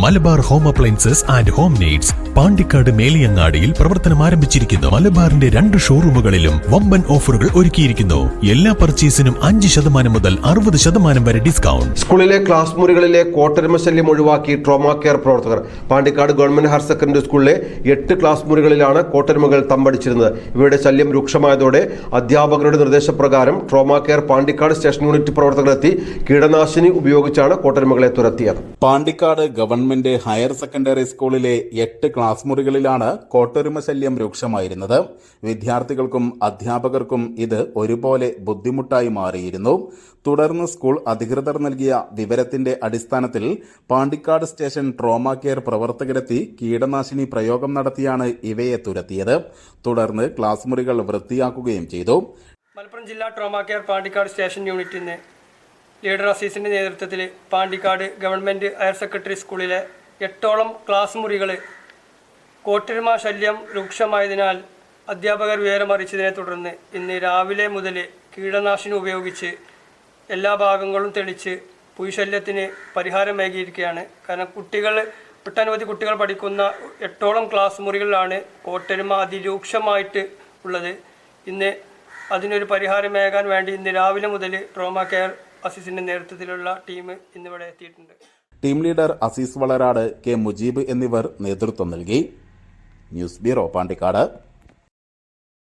Malabar home appliances and home needs Pandikkad മേലിയങ്ങാടിയിൽ പ്രവർത്തനം ആരംഭിച്ചിരിക്കുന്നു. മലബാറിന്റെ രണ്ട് ഷോറൂമുകളിലും വമ്പൻ ഓഫറുകൾ ഒരുക്കിയിരിക്കുന്നു. എല്ലാ പർച്ചേസിനും അഞ്ച് ശതമാനം മുതൽ അറുപത് ശതമാനം വരെ ഡിസ്കൗണ്ട്. സ്കൂളിലെ ക്ലാസ് മുറികളിലെ കോട്ടരുമ ശല്യം ഒഴിവാക്കി ട്രോമാ കെയർ പ്രവർത്തകർ. പാണ്ടിക്കാട് ഗവൺമെന്റ് ഹയർ സെക്കൻഡറി സ്കൂളിലെ എട്ട് ക്ലാസ് മുറികളിലാണ് കോട്ടരുമകൾ തമ്പടിച്ചിരുന്നത്. ഇവയുടെ ശല്യം രൂക്ഷമായതോടെ അധ്യാപകരുടെ നിർദ്ദേശപ്രകാരം trauma care Pandikkad station unit പ്രവർത്തകരെത്തി കീടനാശിനി ഉപയോഗിച്ചാണ് കോട്ടരുമകളെ തുരത്തിയത്. പാണ്ടിക്കാട് ഗവൺമെന്റ് ഹയർ സെക്കൻഡറി സ്കൂളിലെ എട്ട് ക്ലാസ് മുറികളിലാണ് കോട്ടൊരുമ ശല്യം രൂക്ഷമായിരുന്നത്. വിദ്യാർത്ഥികൾക്കും അധ്യാപകർക്കും ഇത് ഒരുപോലെ ബുദ്ധിമുട്ടായി മാറിയിരുന്നു. തുടർന്ന് സ്കൂൾ അധികൃതർ നൽകിയ വിവരത്തിന്റെ അടിസ്ഥാനത്തിൽ പാണ്ടിക്കാട് സ്റ്റേഷൻ ട്രോമ കെയർ പ്രവർത്തകരെത്തി കീടനാശിനി പ്രയോഗം നടത്തിയാണ് ഇവയെ തുരത്തിയത്. തുടർന്ന് ക്ലാസ് മുറികൾ വൃത്തിയാക്കുകയും ചെയ്തു. മലപ്പുറം ജില്ലാ ട്രോമ കെയർ പാണ്ടിക്കാട് സ്റ്റേഷൻ യൂണിറ്റിന് ലീഡർ അസീസിന്റെ നേതൃത്വത്തിൽ പാണ്ടിക്കാട് ഗവൺമെന്റ് ഹയർ സെക്കൻഡറി സ്കൂളിലെ എട്ടോളം ക്ലാസ് മുറികൾ കോട്ടരുമ ശല്യം രൂക്ഷമായതിനാൽ അധ്യാപകർ വിവരമറിയിച്ചതിനെ തുടർന്ന് ഇന്ന് രാവിലെ മുതൽ കീടനാശിനി ഉപയോഗിച്ച് എല്ലാ ഭാഗങ്ങളും തെളിച്ച് പുഴുശല്യത്തിന് പരിഹാരമേകിയിരിക്കുകയാണ്. കാരണം കുട്ടികൾ ഒട്ടനവധി കുട്ടികൾ പഠിക്കുന്ന എട്ടോളം ക്ലാസ് മുറികളിലാണ് കോട്ടരുമ അതിരൂക്ഷമായിട്ട് ഉള്ളത്. ഇന്ന് അതിനൊരു പരിഹാരമേകാൻ വേണ്ടി ഇന്ന് രാവിലെ മുതൽ ട്രോമ കെയർ അസിസിന്റെ നേതൃത്വത്തിലുള്ള ടീം ഇന്നിവിടെ എത്തിയിട്ടുണ്ട്. Team leader Azeez Valarad K Mujeeb എന്നിവർ നേതൃത്വം നൽകി. News bureau Pandikkad.